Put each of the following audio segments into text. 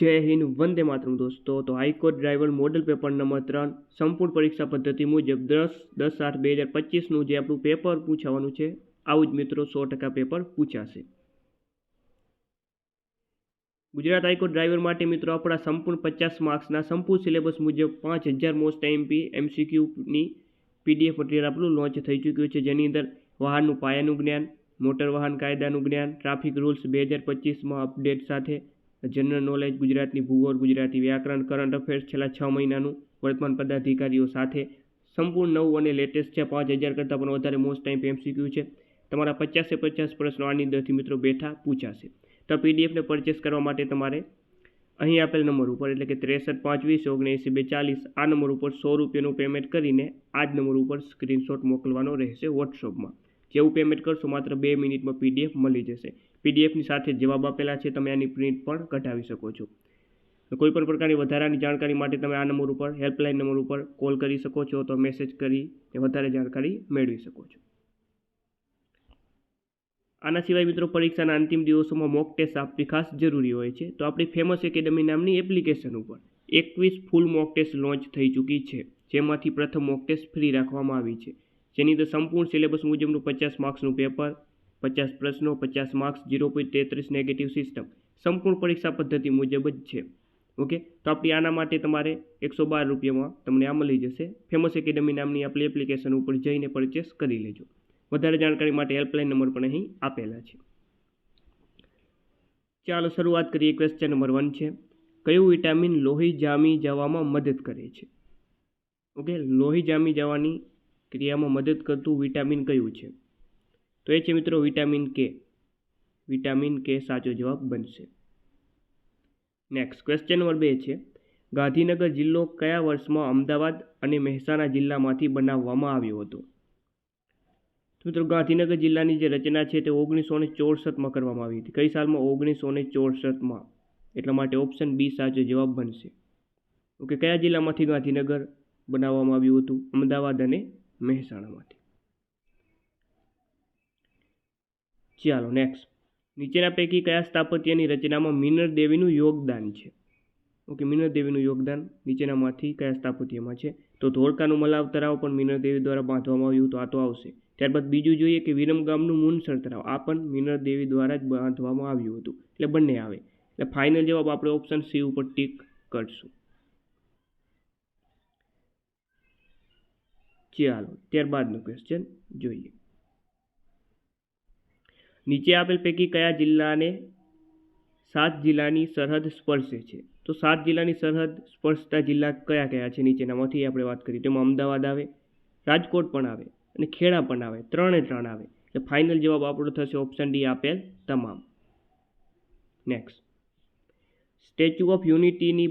જય હિન્દ, વંદે માતરમ દોસ્તો. તો high court driver model paper number ત્રણ, સંપૂર્ણ પરીક્ષા પદ્ધતિ મુજબ દસ દસ આઠ, બે હજાર પચીસનું જે આપણું પેપર પૂછાવાનું છે, આવું જ મિત્રો સો ટકા પેપર પૂછાશે. ગુજરાત હાઈકોર્ટ ડ્રાઈવર માટે મિત્રો આપણા સંપૂર્ણ પચાસ માર્ક્સના સંપૂર્ણ સિલેબસ મુજબ પાંચ હજાર મોસ્ટ એમપી એમસીક્યુની પીડીએફ મટીરિયલ આપણું લોન્ચ થઈ ચૂક્યું છે. જેની અંદર વાહનનું પાયાનું જ્ઞાન, મોટર વાહન કાયદાનું જ્ઞાન, ટ્રાફિક રૂલ્સ બે હજાર પચીસમાં અપડેટ સાથે જનરલ નોલેજ ગુજરાતની ભૂગોળ, ગુજરાતી વ્યાકરણ કરંટ અફેર્સ છેલ્લા છ મહિનાનું વર્તમાન પદાધિકારીઓ સાથે સંપૂર્ણ નવું અને લેટેસ્ટ છે. પાંચ હજાર કરતાં પણ વધારે મોસ્ટ ટાઈમ એમસીક્યુ છે. તમારા પચાસે પચાસ પ્રશ્નો આની અંદરથી મિત્રો બેઠા પૂછાશે. તો પીડીએફને પરચેસ કરવા માટે તમારે અહીં આપેલ નંબર ઉપર, એટલે કે ત્રેસઠ પાંચ વીસ ઓગણએંસી બે ચાલીસ આ નંબર ઉપર સો રૂપિયાનું પેમેન્ટ કરીને આ જ નંબર ઉપર સ્ક્રીનશોટ મોકલવાનો રહેશે વોટ્સઅપમાં જેવું પેમેન્ટ કરશો, માત્ર બે મિનિટમાં પીડીએફ મળી જશે. પીડીએફની સાથે જવાબ આપેલા છે, તમે આની પ્રિન્ટ પણ કઢાવી શકો છો. કોઈ પણ પ્રકારની વધારાની જાણકારી માટે તમે આ નંબર ઉપર હેલ્પલાઇન નંબર ઉપર કોલ કરી શકો છો, તો મેસેજ કરી વધારે જાણકારી મેળવી શકો છો. આના સિવાય મિત્રો, પરીક્ષાના અંતિમ દિવસોમાં મોક ટેસ્ટ આપવી ખાસ જરૂરી હોય છે. તો આપણી ફેમસ એકેડમી નામની એપ્લિકેશન ઉપર એકવીસ ફૂલ મોક ટેસ્ટ લોન્ચ થઈ ચૂકી છે. જેમાંથી પ્રથમ મોક ટેસ્ટ ફ્રી રાખવામાં આવી છે. જેની અંદર સંપૂર્ણ સિલેબસ મુજબનું પચાસ માર્ક્સનું પેપર, પચાસ પ્રશ્નો, પચાસ માર્ક્સ જીરો પોઈન્ટ તેત્રીસ નેગેટિવ સિસ્ટમ સંપૂર્ણ પરીક્ષા પદ્ધતિ મુજબ જ છે. ઓકે? તો આપણી આના માટે તમારે એકસો બાર રૂપિયામાં તમને આ મળી જશે. ફેમસ એકેડમી નામની આપણી એપ્લિકેશન ઉપર જઈને પરચેસ કરી લેજો. વધારે જાણકારી માટે હેલ્પલાઇન નંબર પણ અહીં આપેલા છે. ચાલો શરૂઆત કરીએ ક્વેશ્ચન નંબર વન છે. કયું વિટામિન લોહી જામી જવામાં મદદ કરે છે? ઓકે? લોહી જામી જવાની ક્રિયામાં મદદ કરતું વિટામિન કયું છે? તો એ છે મિત્રો વિટામિન કે. વિટામિન કે સાચો જવાબ બનશે. નેક્સ્ટ ક્વેશ્ચન નંબર બે છે. ગાંધીનગર જિલ્લો કયા વર્ષમાં અમદાવાદ અને મહેસાણા જિલ્લામાંથી બનાવવામાં આવ્યો હતો? મિત્રો ગાંધીનગર જિલ્લાની જે રચના છે તે ઓગણીસો ને ચોસઠમાં કરવામાં આવી હતી. કઈ સાલમાં? ઓગણીસો ને ચોસઠમાં. એટલા માટે ઓપ્શન બી સાચો જવાબ બનશે. ઓકે કયા જિલ્લામાંથી ગાંધીનગર બનાવવામાં આવ્યું હતું? અમદાવાદ અને મહેસાણામાંથી. ચાલો નેક્સ્ટ નીચેના પૈકી કયા સ્થાપત્યની રચનામાં મિનર દેવીનું યોગદાન છે? ઓકે મિનર દેવીનું યોગદાન નીચેનામાંથી કયા સ્થાપત્યમાં છે? તો ધોળકાનું મલાવ તળાવ પણ મિનર દેવી દ્વારા બાંધવામાં આવ્યું તો આ તો આવશે. ત્યારબાદ બીજું જોઈએ કે વિરમગામનું મુનસર તળાવ, આ પણ મિનર દેવી દ્વારા જ બાંધવામાં આવ્યું હતું. એટલે બંને આવે. એટલે ફાઇનલ જવાબ આપણે ઓપ્શન સી ઉપર ટીક કરશું. ચાલો, ત્યારબાદનો ક્વેશ્ચન જોઈએ. નીચે આપેલ પૈકી કયા જિલ્લાને સાત જિલ્લાની સરહદ સ્પર્શે છે? તો સાત જિલ્લાની સરહદ સ્પર્શતા જિલ્લા કયા કયા છે? નીચેનામાંથી આપણે વાત કરીએ. તેમાં અમદાવાદ આવે, રાજકોટ પણ આવે અને ખેડા પણ આવે. ત્રણે ત્રણ આવે. એટલે ફાઇનલ જવાબ આપણો થશે ઓપ્શન ડી આપેલ તમામ. નેક્સ્ટ સ્ટેચ્યુ ઓફ યુનિટીની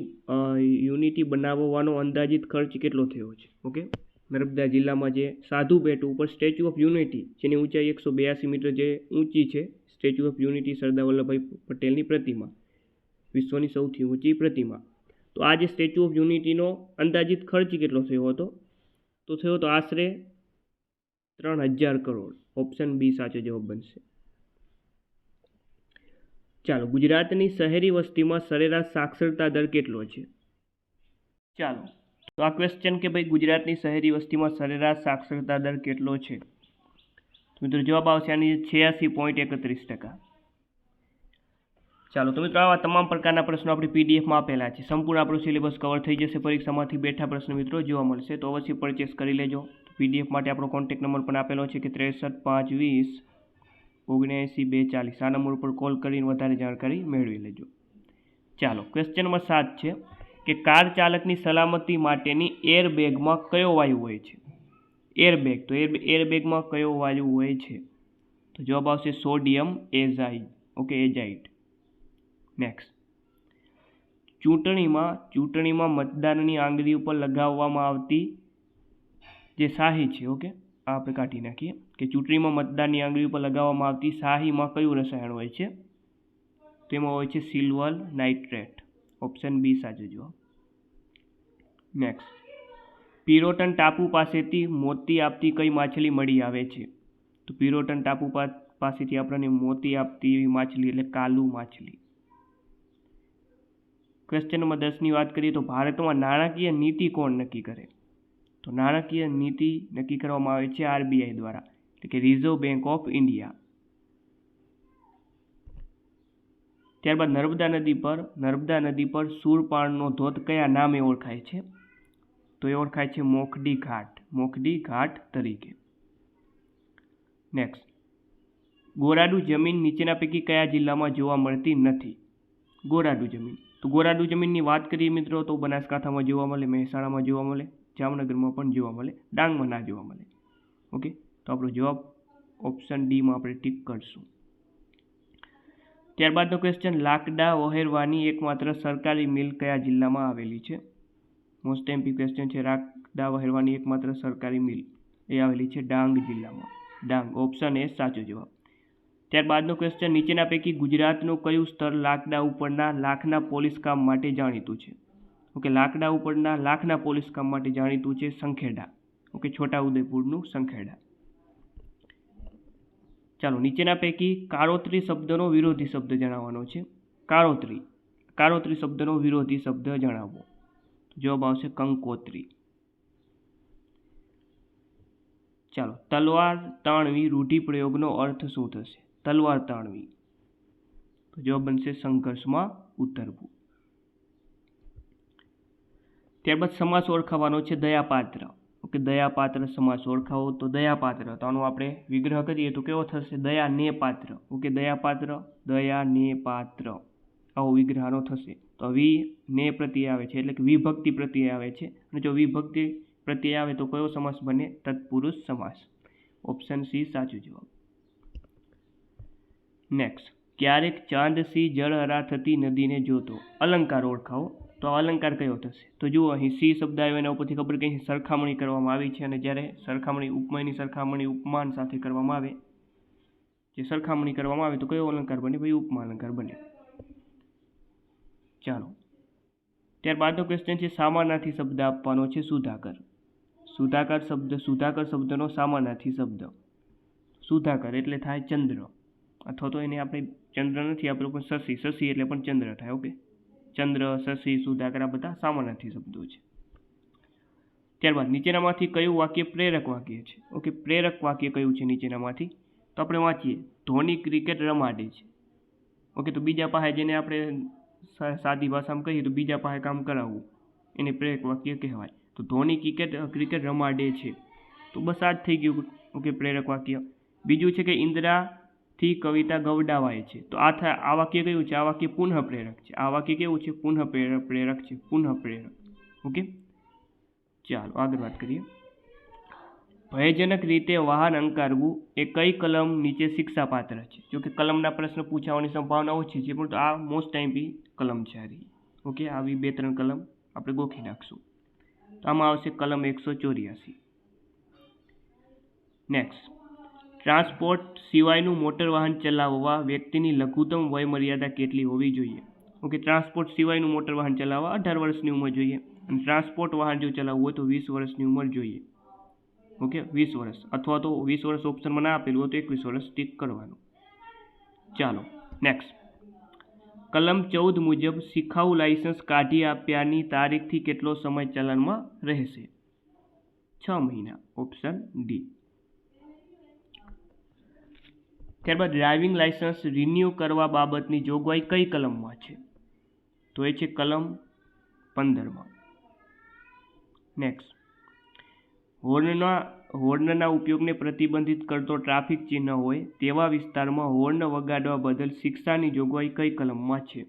યુનિટી બનાવવાનો અંદાજિત ખર્ચ કેટલો થયો છે? ઓકે નર્મદા જિલ્લામાં જે સાધુ બેટ ઉપર સ્ટેચ્યુ ઓફ યુનિટી જેની ઊંચાઈ એકસો બ્યાસી મીટર જે ઊંચી છે statue of unity Sardar Vallabhbhai પટેલની પ્રતિમા, વિશ્વની સૌથી ઊંચી પ્રતિમા. તો આ જે સ્ટેચ્યુ ઓફ યુનિટીનો અંદાજિત ખર્ચ કેટલો થયો હતો? તો થયો હતો આશરે ત્રણ હજાર કરોડ. ઓપ્શન બી સાચો જવાબ બનશે. ચાલો, ગુજરાતની શહેરી વસ્તીમાં સરેરાશ સાક્ષરતા દર કેટલો છે? ચાલો તો આ ક્વેશ્ચન કે ભાઈ ગુજરાતની શહેરી વસ્તીમાં સરેરાશ સાક્ષરતા દર કેટલો છે? મિત્રો જવાબ આવશે આની છ્યાસી પોઈન્ટ એકત્રીસ ટકા. ચાલો તો મિત્રો આવા તમામ પ્રકારના પ્રશ્નો આપણે પીડીએફમાં આપેલા છે. સંપૂર્ણ આપણું સિલેબસ કવર થઈ જશે. પરીક્ષામાંથી બેઠા પ્રશ્ન મિત્રો જોવા મળશે. તો અવશ્ય પરચેસ કરી લેજો. પીડીએફ માટે આપણો કોન્ટેક્ટ નંબર પણ આપેલો છે કે ત્રેસઠ પાંચ વીસ ઓગણએંસી બે ચાલીસ આ નંબર ઉપર કોલ કરીને વધારે જાણકારી મેળવી લેજો. ચાલો ક્વેશ્ચન નંબર સાત છે. કે કાર ચાલકની સલામતી માટેની એરબેગમાં કયો વાયુ હોય છે? એરબેગ તો એર એરબેગમાં કયો વાયુ હોય છે? તો જવાબ આવશે sodium azide okay azide next ચૂંટણીમાં ચૂંટણીમાં મતદારની આંગળી ઉપર લગાવવામાં આવતી જે શાહી છે ઓકે આ આપણે કાઢી નાખીએ, કે ચૂંટણીમાં મતદારની આંગળી ઉપર લગાવવામાં આવતી શાહીમાં કયું રસાયણ હોય છે? તેમાં હોય છે સિલ્વર નાઇટ્રેટ ઓપ્શન બી સાચો જવાબ. નેક્સ્ટ પિરોટન ટાપુ પાસેથી મોતી આપતી કઈ માછલી મળી આવે છે? તો પિરોટન ટાપુ પાસેથી આપણને મોતી આપતી એવી માછલી એટલે કાલુ માછલી. ક્વેશ્ચન નંબર દસની વાત કરીએ તો ભારતમાં નાણાકીય નીતિ કોણ નક્કી કરે? તો નાણાકીય નીતિ નક્કી કરવામાં આવે છે આરબીઆઈ દ્વારા, એટલે કે રિઝર્વ બેંક ઓફ ઇન્ડિયા ત્યારબાદ નર્મદા નદી પર, નર્મદા નદી પર સૂરપાણનો ધોધ કયા નામે ઓળખાય છે? તો એ ઓળખાય છે મોખડી ઘાટ મોખડી ઘાટ તરીકે. નેક્સ્ટ ગોરાડુ જમીન નીચેના પૈકી કયા જિલ્લામાં જોવા મળતી નથી? ગોરાડુ જમીન. તો ગોરાડુ જમીનની વાત કરીએ મિત્રો, તો બનાસકાંઠામાં જોવા મળે, મહેસાણામાં જોવા મળે, જામનગરમાં પણ જોવા મળે, ડાંગમાં ના જોવા મળે. ઓકે તો આપણો જવાબ ઓપ્શન ડીમાં આપણે ટીક કરશું. ત્યારબાદનો ક્વેશ્ચન લાકડા વહેરવાની એકમાત્ર સરકારી મિલ કયા જિલ્લામાં આવેલી છે? મોસ્ટ એમપી ક્વેશ્ચન છે રાખડા વહેરવાની એકમાત્ર સરકારી મિલ. એ આવેલી છે ડાંગ જિલ્લામાં. ડાંગ ઓપ્શન એ સાચો જવાબ. ત્યારબાદનો ક્વેશ્ચન નીચેના પૈકી ગુજરાતનું કયું સ્તર લાકડા ઉપરના લાખના પોલીસ કામ માટે જાણીતું છે? ઓકે, લાકડા ઉપરના લાખના પોલીસ કામ માટે જાણીતું છે સંખેડા. ઓકે, છોટાઉદેપુરનું સંખેડા. ચાલો, નીચેના પૈકી કારોત્રી શબ્દનો વિરોધી શબ્દ જણાવવાનો છે. કારોત્રી. કારોત્રી શબ્દનો વિરોધી શબ્દ જણાવો. જવાબ આવશે કંકોત્રી. ચાલો, તલવાર તાણવી રૂઢિપ્રયોગનો અર્થ શું થશે? તલવાર તાણવી. તો જવાબ બનશે સંઘર્ષમાં ઉતરવું. ત્યારબાદ સમાસ ઓળખાવાનો છે દયાપાત્ર. ઓકે, દયાપાત્ર સમાસ ઓળખાવો તો દયાપાત્ર. તો આનો આપણે વિગ્રહ કરીએ તો કેવો થશે? દયા ને પાત્ર ઓકે, દયાપાત્ર દયા ને પાત્ર આવો વિગ્રહ આનો થશે. તો વી પ્રત્યય આવે છે, એટલે કે વિભક્તિ પ્રત્યય આવે છે. અને જો વિભક્તિ પ્રત્યય આવે તો કયો સમાસ બને? તત્પુરુષ સમાસ. ઓપ્શન સી સાચો જવાબ. નેક્સ્ટ ક્યારેક ચાંદ સી જળહરા થતી નદીને જોતો. અલંકાર ઓળખાવો. તો અલંકાર કયો થશે? તો જુઓ, અહીં સી શબ્દ આવ્યો એના ઉપરથી ખબર કે અહીં સરખામણી કરવામાં આવી છે અને જ્યારે સરખામણી ઉપમાની સરખામણી ઉપમાન સાથે કરવામાં આવે, જે સરખામણી કરવામાં આવે તો કયો અલંકાર બને? ભાઈ ઉપમા અલંકાર બને. ચાલો ત્યારબાદનો ક્વેશ્ચન છે સામાનાથી શબ્દ આપવાનો છે, સુધાકર. સુધાકર શબ્દ, સુધાકર શબ્દનો સામાનાથી શબ્દ. સુધાકર એટલે થાય ચંદ્ર. અથવા તો એને આપણે ચંદ્ર નથી, આપણે પણ શશી. શશી એટલે પણ ચંદ્ર થાય, ઓકે? ચંદ્ર, શશી, સુધાકર આ બધા સામાનાથી શબ્દો છે. ત્યારબાદ નીચેનામાંથી કયું વાક્ય પ્રેરક વાક્ય છે? ઓકે, પ્રેરક વાક્ય કયું છે નીચેનામાંથી? તો આપણે વાંચીએ. ધોની ક્રિકેટ રમાડે છે. ઓકે, તો બીજા પાસે જેને આપણે સાદી ભાષામાં કહીએ તો બીજા પાસે કામ કરાવવું. એને પ્રેરક વાક્ય કહેવાય. તો ધોની ક્રિકેટ ક્રિકેટ રમાડે છે. તો બસ આ જ થઈ ગયું. ઓકે, પ્રેરક વાક્ય. બીજું છે કે ઇન્દ્રાથી કવિતા ગવડાવાય છે. તો આ થાય આ વાક્ય કયું છે? આ વાક્ય પુનઃ પ્રેરક છે. આ વાક્ય કેવું છે? પુનઃ પ્રેરક છે. પુનઃ પ્રેરક. ઓકે? ચાલો, આગળ વાત કરીએ. ભયજનક રીતે વાહન અંકારવું એ કઈ કલમ નીચે શિક્ષાપાત્ર છે? જો કે કલમના પ્રશ્ન પૂછાવાની સંભાવના ઓછી છે પણ આ મોસ્ટ ટાઈમ બી કલમ છે આ ઓકે, આવી બે ત્રણ કલમ આપણે ગોખી નાખશું. તો આમાં આવશે કલમ એકસો ચોર્યાસી. નેક્સ્ટ ટ્રાન્સપોર્ટ સિવાયનું મોટર વાહન ચલાવવા વ્યક્તિની લઘુત્તમ વય મર્યાદા કેટલી હોવી જોઈએ? ઓકે ટ્રાન્સપોર્ટ સિવાયનું મોટર વાહન ચલાવવા અઢાર વર્ષની ઉંમર જોઈએ. અને ટ્રાન્સપોર્ટ વાહન જો ચલાવવું હોય તો વીસ વર્ષની ઉંમર જોઈએ. ઓકે? વીસ વર્ષ. અથવા તો વીસ વર્ષ ઓપ્શનમાં ના આપેલું હોય તો એકવીસ વર્ષ ટીક કરવાનું. ચાલો નેક્સ્ટ કલમ ચૌદ મુજબ શિખાઉ લાઇસન્સ કાઢી આપ્યાની તારીખથી કેટલો સમય ચલણમાં રહેશે? છ મહિના. ઓપ્શન ડી ત્યારબાદ ડ્રાઇવિંગ લાઇસન્સ રિન્યૂ કરવા બાબતની જોગવાઈ કઈ કલમમાં છે? તો એ છે કલમ પંદરમાં. નેક્સ્ટ હોર્નના હોર્નના ઉપયોગને પ્રતિબંધિત કરતો ટ્રાફિક ચિહ્ન હોય તેવા વિસ્તારમાં હોર્ન વગાડવા બદલ શિક્ષાની જોગવાઈ કઈ કલમમાં છે?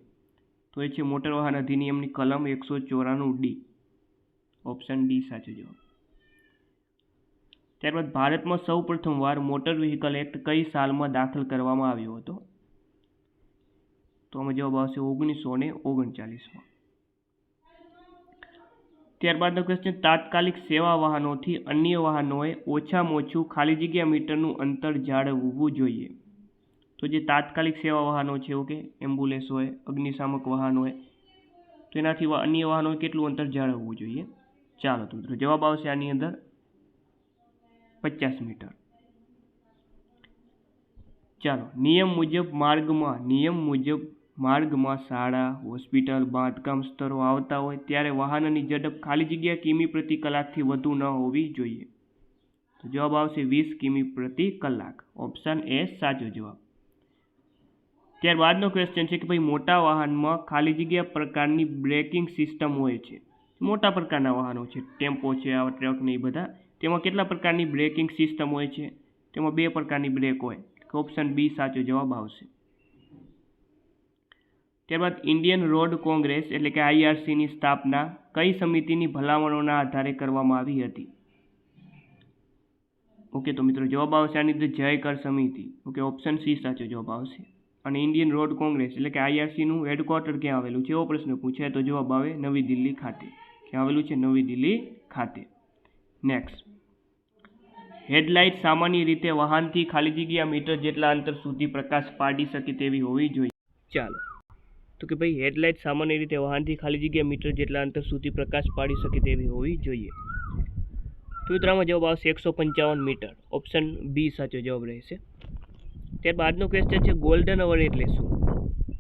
તો એ છે મોટર વાહન અધિનિયમની કલમ એકસો ચોરાણું ડી. ઓપ્શન ડી, સાચો જવાબ. ત્યારબાદ ભારતમાં સૌ પ્રથમવાર મોટર વ્હીકલ એક્ટ કઈ સાલમાં દાખલ કરવામાં આવ્યો હતો? તો આમાં જવાબ આવશે ઓગણીસો ને ઓગણચાલીસમાં. ત્યારબાદનો ક્વેશ્ચન તાત્કાલિક સેવા વાહનોથી અન્ય વાહનોએ ઓછામાં ઓછું ખાલી જગ્યા મીટરનું અંતર જાળવવું જોઈએ. તો જે તાત્કાલિક સેવા વાહનો છે ઓકે એમ્બ્યુલન્સ હોય અગ્નિશામક વાહન હોય તો એનાથી અન્ય વાહનોએ કેટલું અંતર જાળવવું જોઈએ? ચાલો તો મિત્રો, જવાબ આવશે આની અંદર પચાસ મીટર. ચાલો, નિયમ મુજબ માર્ગમાં, નિયમ મુજબ માર્ગમાં શાળા, હોસ્પિટલ, બાંધકામ સ્થળો આવતા હોય ત્યારે વાહનની ઝડપ ખાલી જગ્યા કિમી પ્રતિ કલાકથી વધુ ન હોવી જોઈએ. તો જવાબ આવશે વીસ કિમી પ્રતિ કલાક. ઓપ્શન એ સાચો જવાબ. ત્યારબાદનો ક્વેશ્ચન છે કે ભાઈ મોટા વાહનમાં ખાલી જગ્યા પ્રકારની બ્રેકિંગ સિસ્ટમ હોય છે. મોટા પ્રકારના વાહનો છે. ટેમ્પો છે, આવા ટ્રક ને એ બધા. તેમાં કેટલા પ્રકારની બ્રેકિંગ સિસ્ટમ હોય છે? તેમાં બે પ્રકારની બ્રેક હોય. ઓપ્શન બી સાચો જવાબ આવશે. ત્યારબાદ ઇન્ડિયન રોડ કોંગ્રેસ એટલે કે આઈઆરસીની સ્થાપના કઈ સમિતિની ભલામણોના આધારે કરવામાં આવી હતી? ઓકે, તો મિત્રો જવાબ આવશે આની અંદર જયકર સમિતિ. ઓકે, ઓપ્શન સી સાચો જવાબ આવશે. અને ઇન્ડિયન રોડ કોંગ્રેસ એટલે કે આઈઆરસીનું હેડક્વાર્ટર ક્યાં આવેલું? છે એવો પ્રશ્ન પૂછાય તો જવાબ આવે નવી દિલ્હી ખાતે. ક્યાં આવેલું છે? નવી દિલ્હી ખાતે. નેક્સ્ટ હેડલાઇટ સામાન્ય રીતે વાહનથી ખાલી જગ્યા મીટર જેટલા અંતર સુધી પ્રકાશ પાડી શકે તેવી હોવી જોઈએ. ચાલો. તો કે ભાઈ હેડલાઇટ સામાન્ય રીતે વાહનથી ખાલી જગ્યા મીટર જેટલા અંતર સુધી પ્રકાશ પાડી શકે તેવી હોવી જોઈએ. તો મિત્રો જવાબ આવશે એકસો પંચાવન મીટર. ઓપ્શન બી સાચો જવાબ રહેશે. ત્યારબાદનો ક્વેશ્ચન છે ગોલ્ડન અવર એટલે શું?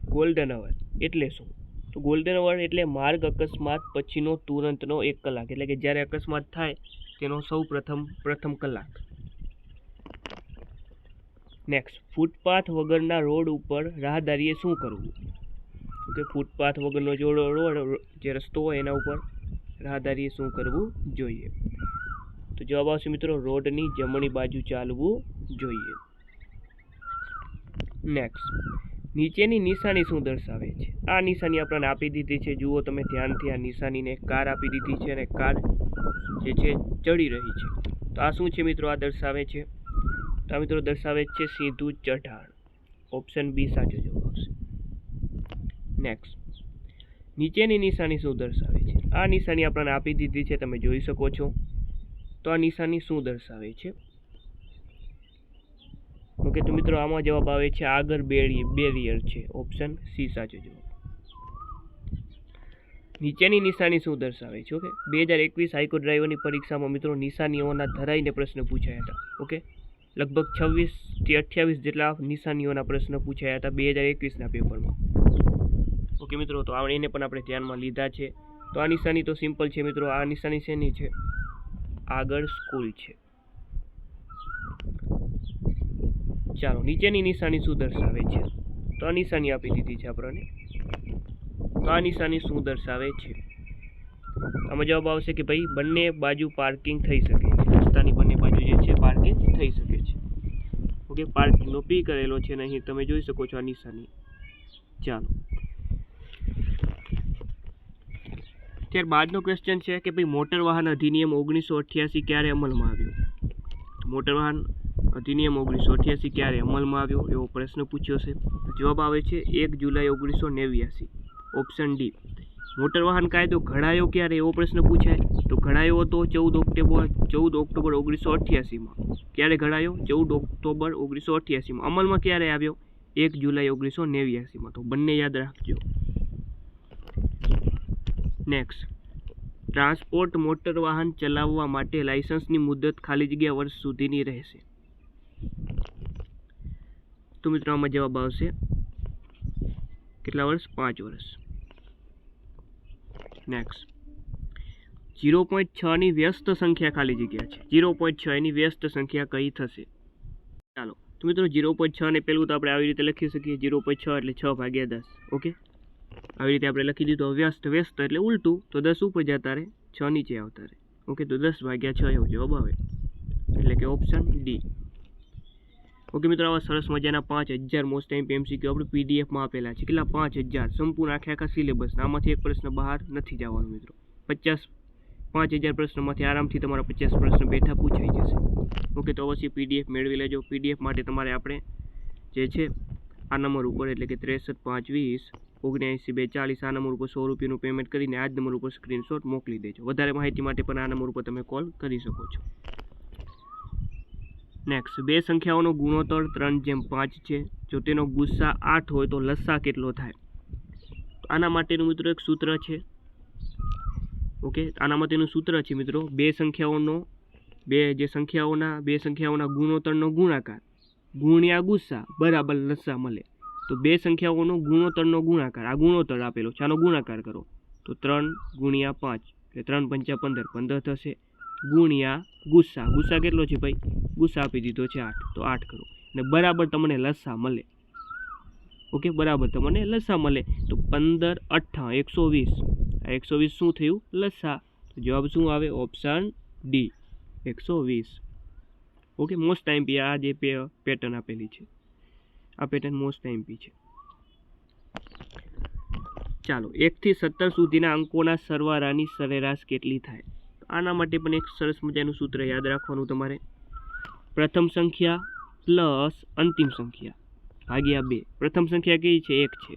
ગોલ્ડન અવર એટલે શું? તો ગોલ્ડન અવર એટલે માર્ગ અકસ્માત પછીનો તુરંતનો એક કલાક. એટલે કે જ્યારે અકસ્માત થાય તેનો સૌ પ્રથમ પ્રથમ કલાક. નેક્સ્ટ ફૂટપાથ વગરના રોડ ઉપર રાહદારીએ શું કરવું? કે ફૂટપાથ વગરનો જો રોડ જે રસ્તો હોય એના ઉપર રાહદારીએ શું કરવું જોઈએ? તો જવાબ આવશે મિત્રો, રોડની જમણી બાજુ ચાલવું જોઈએ. નેક્સ્ટ નીચેની નિશાની શું દર્શાવે છે? આ નિશાની આપણને આપી દીધી છે. જુઓ તમે ધ્યાનથી આ નિશાનીને કાર આપી દીધી છે અને કાર જે છે ચડી રહી છે. તો આ શું છે મિત્રો? આ દર્શાવે છે. તો આ મિત્રો દર્શાવે છે સીધું ચઢાણ. ઓપ્શન બી સાચો જવાબ. નેક્સ્ટ નીચેની નિશાની શું દર્શાવે છે? આ નિશાની આપણને આપી દીધી છે, તમે જોઈ શકો છો. તો આ નિશાની શું દર્શાવે છે? ઓકે, તો મિત્રો આમાં જવાબ આવે છે, આગળ બેરી, બેરિયર છે. ઓપ્શન સી સાચો જવાબ. નીચેની નિશાની શું દર્શાવે છે? ઓકે, બે હજાર એકવીસ હાઈકોર્ટ ડ્રાઈવરની પરીક્ષામાં મિત્રો નિશાનીઓના ધરાઈને પ્રશ્ન પૂછાયા હતા. ઓકે, લગભગ છવ્વીસથી અઠ્યાવીસ જેટલા નિશાનીઓના પ્રશ્ન પૂછાયા હતા બે હજાર એકવીસના પેપરમાં. ઓકે મિત્રો, તો આપણે એને પણ આપણે ધ્યાનમાં લીધા છે. તો આ નિશાની તો સિમ્પલ છે મિત્રો, આ નિશાની શેની છે? આગળ સ્કૂલ છે. ચાલો, નીચેની નિશાની શું દર્શાવે છે? તો આ નિશાની આપી દીધી છે આપણને. તો આ નિશાની શું દર્શાવે છે? આમાં જવાબ આવશે કે ભાઈ, બંને બાજુ પાર્કિંગ થઈ શકે છે. રસ્તાની બંને બાજુ જે છે પાર્કિંગ થઈ શકે છે. ઓકે પાર્કિંગનો પી કરેલો છે નહીં તમે જોઈ શકો છો આ નિશાની. ચાલો. ત્યારબાદનો ક્વેશ્ચન છે કે ભાઈ મોટર વાહન અધિનિયમ ઓગણીસો અઠ્યાસી ક્યારે અમલમાં આવ્યો? મોટર વાહન અધિનિયમ ઓગણીસો અઠ્યાસી ક્યારે અમલમાં આવ્યો? એવો પ્રશ્ન પૂછ્યો છે. જવાબ આવે છે એક જુલાઈ ઓગણીસો નેવ્યાસી. ઓપ્શન ડી મોટર વાહન કાયદો ઘડાયો ક્યારે? એવો પ્રશ્ન પૂછાય. તો ઘડાયો હતો ચૌદ ઓક્ટોબર ચૌદ ઓક્ટોબર ઓગણીસો અઠ્યાસીમાં. ક્યારે ઘડાયો? ચૌદ ઓક્ટોબર ઓગણીસો અઠ્યાસીમાં. અમલમાં ક્યારે આવ્યો? એક જુલાઈ ઓગણીસો નેવ્યાસીમાં. તો બંને યાદ રાખજો. નેક્સ્ટ ટ્રાન્સપોર્ટ મોટર વાહન ચલાવવા માટે લાયસન્સની મુદત ખાલી જગ્યા વર્ષ સુધીની રહેશે. તો મિત્રો આમાં જવાબ આવશે કેટલા વર્ષ? પાંચ વર્ષ. નેક્સ્ટ જીરો પોઈન્ટ છની વ્યસ્ત સંખ્યા ખાલી જગ્યા છે. જીરો પોઈન્ટ છ એની વ્યસ્ત સંખ્યા કઈ થશે? ચાલો. તો મિત્રો જીરો પોઈન્ટ છ ને પહેલું તો આપણે આવી રીતે લખી શકીએ. જીરો પોઈન્ટ છ એટલે છ ભાગ્યા દસ. ઓકે? આવી રીતે આપણે લખી દીધું વ્યસ્ત વ્યસ્ત એટલે ઉલટું, તો દસ ઉપર જતા રહે, છ નીચે આવતા રહે. ઓકે, તો દસ ભાગ્યા છ એવો જવાબ આવે એટલે કે ઓપ્શન ડી ઓકે, મિત્રો, આવા સરસ મજાના પાંચ હજાર મોસ્ટ ટાઈમ એમસીક્યુ આપણે પીડીએફમાં આપેલા છે. કેટલા? પાંચ હજાર. સંપૂર્ણ આખે આખા સિલેબસ આમાંથી એક પ્રશ્ન બહાર નથી જવાનો, મિત્રો. પચાસ, પાંચ હજાર પ્રશ્નોમાંથી આરામથી તમારા પચાસ પ્રશ્ન બેઠા પૂછાઈ જશે. ઓકે, તો અવશ્ય પીડીએફ મેળવી લેજો. પીડીએફ માટે તમારે આપણે જે છે, આ નંબર ઉપર એટલે કે ત્રેસઠ, પાંચ, વીસ ઓગણએંસી બે ચાલીસ આ નંબર ઉપર સો રૂપિયાનું પેમેન્ટ કરીને આ જ નંબર ઉપર સ્ક્રીનશોટ મોકલી દેજો. વધારે માહિતી માટે પણ આ નંબર ઉપર તમે કોલ કરી શકો છો. નેક્સ્ટ બે સંખ્યાઓનો ગુણોત્તર ત્રણ જેમ પાંચ છે. જો તેનો ગુસ્સા આઠ હોય તો લસ્સા કેટલો થાય? આના માટેનું મિત્રો એક સૂત્ર છે. ઓકે, આના માટેનું સૂત્ર છે મિત્રો, બે સંખ્યાઓનો, બે જે સંખ્યાઓના, બે સંખ્યાઓના ગુણોત્તરનો ગુણાકાર, ગુણ્યા ગુસ્સા બરાબર લસ્સા મળે. તો બે સંખ્યાઓનો ગુણોત્તરનો ગુણાકાર, આ ગુણોત્તર આપેલો છે, આનો ગુણાકાર કરો. તો ત્રણ ગુણ્યા પાંચ, એટલે ત્રણ પંચા પંદર પંદર થશે. ગુણ્યા ગુસ્સા ગુસ્સા કેટલો છે ભાઈ? ગુસ્સા આપી દીધો છે આઠ, તો આઠ કરો. અને બરાબર તમને લસ્સા મળે. ઓકે, બરાબર તમને લસ્સા મળે. તો પંદર, અઠ્ઠા, એકસો વીસ. આ એકસો વીસ શું થયું? લસ્સા તો જવાબ શું આવે? ઓપ્શન ડી, એકસો વીસ. ઓકે મોસ્ટ ટાઈમ આ જે પેટર્ન આપેલી છે. આ પેટર્ન મોસ્ટ એમપી છે. ચાલો એકથી સત્તર સુધીના અંકોના સરવાળાની સરેરાશ કેટલી થાય? આના માટે પણ એક સરસ મજાનું સૂત્ર યાદ રાખવાનું તમારે. પ્રથમ સંખ્યા પ્લસ અંતિમ સંખ્યા ભાગ્યા બે. પ્રથમ સંખ્યા કઈ છે? એક છે.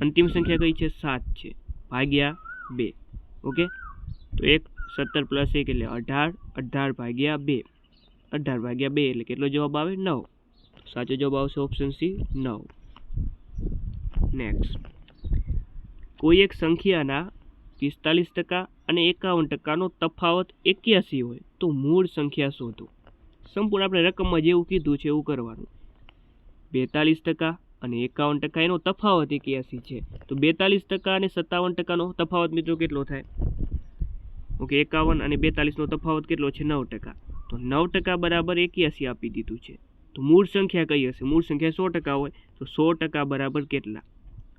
અંતિમ સંખ્યા કઈ છે? સાત છે. ભાગ્યા બે. ઓકે? તો એક સત્તર પ્લસ એક એટલે અઢાર. અઢાર ભાગ્યા બે. અઢાર ભાગ્યા બે એટલે કેટલો જવાબ આવે? નવ. સાચો જવાબ આવશે ઓપ્શન સી નવ નેક્સ્ટ કોઈ એક સંખ્યાના પિસ્તાલીસ ટકા અને એકાવન ટકાનો તફાવત એક્યાસી હોય, તો મૂળ સંખ્યા શોધો સંપૂર્ણ આપણે રકમમાં જેવું કીધું છે, એવું કરવાનું. બેતાલીસ ટકા અને એકાવન ટકા એનો તફાવત એક્યાસી છે. તો બેતાલીસ ટકા અને સત્તાવન ટકાનો તફાવત મિત્રો કેટલો થાય? ઓકે, એકાવન અને બેતાલીસનો તફાવત કેટલો છે? નવ ટકા. તો નવ ટકા બરાબર એક્યાસી આપી દીધું છે. તો મૂળ સંખ્યા કઈ હશે? મૂળ સંખ્યા સો ટકા હોય, તો સો ટકા બરાબર કેટલા?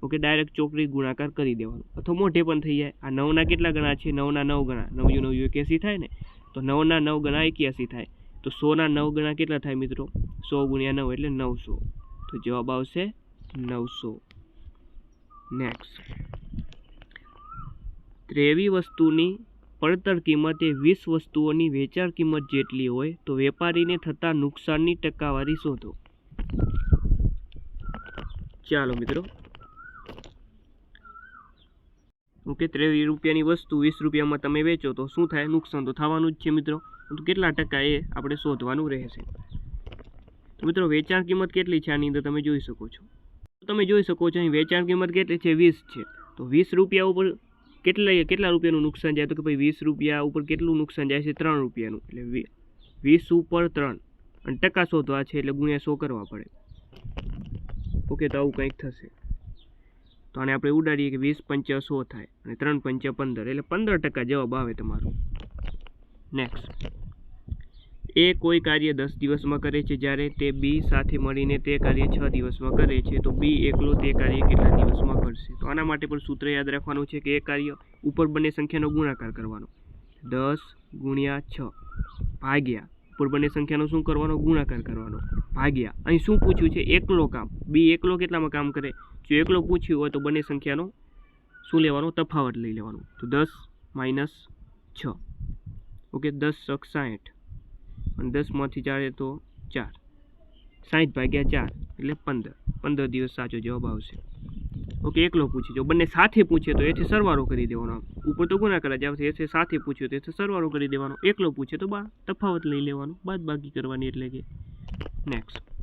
ઓકે ડાયરેક્ટ ચોકડી ગુણાકાર કરી દેવાનો. અથવા મોઢે પણ થઈ જાય. આ નવના કેટલા ગણા છે? નવના નવ ગણા. નવ્યું નવ્યું એક્યાસી થાય ને? તો નવના નવ ગણા એક્યાસી થાય. તો સોના નવ ગણા કેટલા થાય મિત્રો? સો ગુણ્યા નવ એટલે નવસો. તો જવાબ આવશે નવસો. નેક્સ્ટ ત્રેવી વસ્તુની પડતર કિંમત વીસ વસ્તુઓની વેચાણ કિંમત જેટલી હોય તો વેપારીને થતા નુકસાનની ટકાવારી શોધો. ચાલો મિત્રો. ઓકે, ત્રેવીસ રૂપિયાની વસ્તુ વીસ રૂપિયામાં તમે વેચો તો શું થાય? નુકસાન તો થવાનું જ છે મિત્રો. તો કેટલા ટકા એ આપણે શોધવાનું રહેશે? તો મિત્રો, વેચાણ કિંમત કેટલી છે આની અંદર તમે જોઈ શકો છો? તમે જોઈ શકો છો અહીં વેચાણ કિંમત કેટલી છે? વીસ છે. તો વીસ રૂપિયા ઉપર કેટલા કેટલા રૂપિયાનું નુકસાન જાય? તો કે ભાઈ વીસ રૂપિયા ઉપર કેટલું નુકસાન જાય છે? ત્રણ રૂપિયાનું. એટલે વીસ ઉપર ત્રણ. અને ટકા શોધવા છે એટલે ગુણ્યા સો કરવા પડે. ઓકે, તો આવું કંઈક થશે. તો આને આપણે ઉડાડીએ કે વીસ પંચા સો થાય અને ત્રણ પંચા પંદર. એટલે પંદર ટકા જવાબ આવે તમારો. નેક્સ્ટ એ કોઈ કાર્ય દસ દિવસમાં કરે છે, જ્યારે તે બી સાથે મળીને તે કાર્ય છ દિવસમાં કરે છે, તો બી એકલો તે કાર્ય કેટલા દિવસમાં કરશે? તો આના માટે પણ સૂત્ર યાદ રાખવાનું છે કે એ કાર્ય ઉપર બંને સંખ્યાનો ગુણાકાર કરવાનો. દસ ગુણ્યા છ ભાગ્યા, ઉપર બંને સંખ્યાનો શું કરવાનો? ગુણાકાર કરવાનો. ભાગ્યા. અહીં શું પૂછ્યું છે? એકલો કામ. બી એકલો કેટલામાં કામ કરે? જો એકલો પૂછ્યું હોય તો બંને સંખ્યાનો શું લેવાનો? તફાવત લઈ લેવાનો. તો દસ માઇનસ છ. ઓકે, દસ સક સાઠ અને દસમાંથી ચારે તો ચાર. સાઠ ભાગ્યા ચાર એટલે પંદર. પંદર દિવસ સાચો જવાબ આવશે. ઓકે, એકલો પૂછે. જો બંને સાથે પૂછે તો એથી સરવાળો કરી દેવાનો. ઉપર તો ગુના કરે જ્યાં એથી સાથે પૂછ્યો તો એથી સરવાળો કરી દેવાનો. એકલો પૂછે તો બા તફાવત લઈ લેવાનો. બાદ બાકી કરવાની એટલે કે નેક્સ્ટ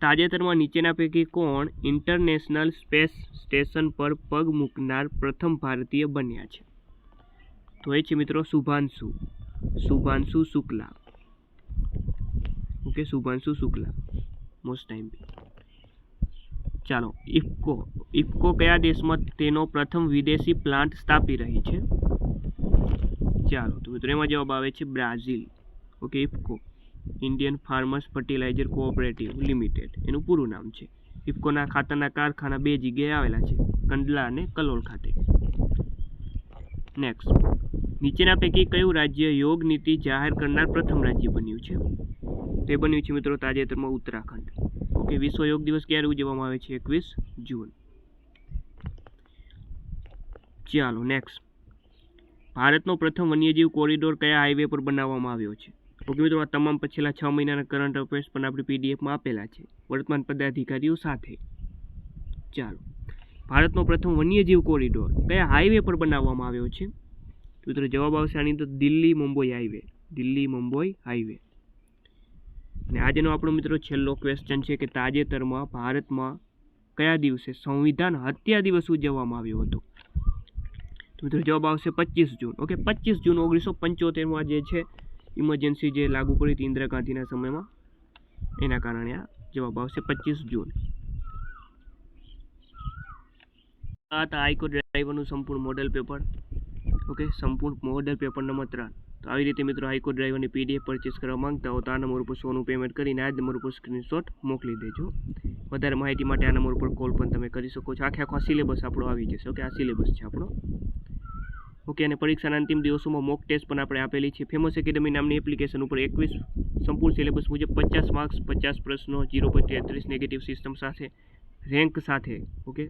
તાજેતરમાં નીચેના પૈકી કોણ ઇન્ટરનેશનલ સ્પેસ સ્ટેશન પર પગ મૂકનાર પ્રથમ ભારતીય બન્યા છે? તો એ છે મિત્રો, Shubhanshu. Shubhanshu Shukla. Okay, Shubhanshu Shukla. Most time ચાલો, ઇફકો ઇફકો કયા દેશમાં તેનો પ્રથમ વિદેશી પ્લાન્ટ સ્થાપી રહી છે? ચાલો, તો મિત્રો, એમાં જવાબ આવે છે Brazil. Okay, IFFCO. Indian farmers fertiliser cooperative limited. એનું પૂરું નામ છે. ઇફકોના ખાતરના કારખાના બે જગ્યાએ આવેલા છે, કંડલા અને કલોલ ખાતે. નેક્સ્ટ નીચેના પૈકી કયું રાજ્ય યોગ નીતિ જાહેર કરનાર પ્રથમ રાજ્ય બન્યું છે? તે બન્યું છે મિત્રો તાજેતરમાં ઉત્તરાખંડ. ઓકે, વિશ્વ યોગ દિવસ ક્યારે ઉજવવામાં આવે છે? એકવીસ જૂન. ચાલો નેક્સ્ટ ભારતનો પ્રથમ વન્યજીવ કોરિડોર કયા હાઈવે પર બનાવવામાં આવ્યો છે? ઓકે, મિત્રો, આ તમામ પછીલા છ મહિનાના કરંટ અફેર્સ પણ આપણે પીડીએફમાં આપેલા છે. વર્તમાન પદાધિકારીઓ સાથે. ચાલો. ભારતનો પ્રથમ વન્યજીવ કોરિડોર કયા હાઈવે પર બનાવવામાં આવ્યો છે? મિત્રો જવાબ આવશે આની અંદર દિલ્હી મુંબઈ હાઈવે. દિલ્હી મુંબઈ હાઈવે. અને આજનો આપણો મિત્રો છેલ્લો ક્વેશ્ચન છે કે તાજેતરમાં ભારતમાં કયા દિવસે સંવિધાન હત્યા દિવસ ઉજવવામાં આવ્યો હતો? તો મિત્રો જવાબ આવશે પચીસ જૂન. ઓકે, પચીસ જૂન ઓગણીસો પંચોતેરમાં જે છે ઇમરજન્સી જે લાગુ પડી હતી ઇન્દિરા ગાંધીના સમયમાં, એના કારણે આ જવાબ આવશે પચીસ જૂન. આ હતા આઈકો ડ્રાઈવરનું સંપૂર્ણ મોડેલ પેપર ઓકે, સંપૂર્ણ મોડેલ પેપર નંબર ત્રણ. તો આવી રીતે મિત્રો હાઈકો ડ્રાઈવરની પીડીએફ પરચેસ કરવા માંગતા હો, તો આ નંબર ઉપર સોનું પેમેન્ટ કરીને આ જ નંબર ઉપર સ્ક્રીનશોટ મોકલી દેજો. વધારે માહિતી માટે આ નંબર ઉપર કોલ પણ તમે કરી શકો છો. આખે આખો સિલેબસ આપણો આવી જશે, ઓકે? આ સિલેબસ છે આપણો. ઓકે, અને પરીક્ષાના અંતિમ દિવસોમાં મોક ટેસ્ટ પણ આપણે આપેલી છે. ફેમસ એકેડમી નામની એપ્લિકેશન ઉપર એકવીસ સંપૂર્ણ સિલેબસ મુજબ પચાસ માર્ક્સ પચાસ પ્રશ્નો જીરો પોઈન્ટ તેત્રીસ નેગેટિવ સિસ્ટમ સાથે રેન્ક સાથે, ઓકે,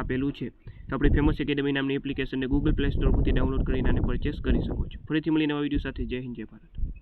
આપેલું છે. તો આપણે ફેમસ એકેડેમી નામની એપ્લિકેશનને ગૂગલ પ્લે સ્ટોર પરથી ડાઉનલોડ કરીને આને પરચેસ કરી શકો છો. ફરીથી મળીને નવા વીડિયો સાથે જય હિન્દ, જય ભારત.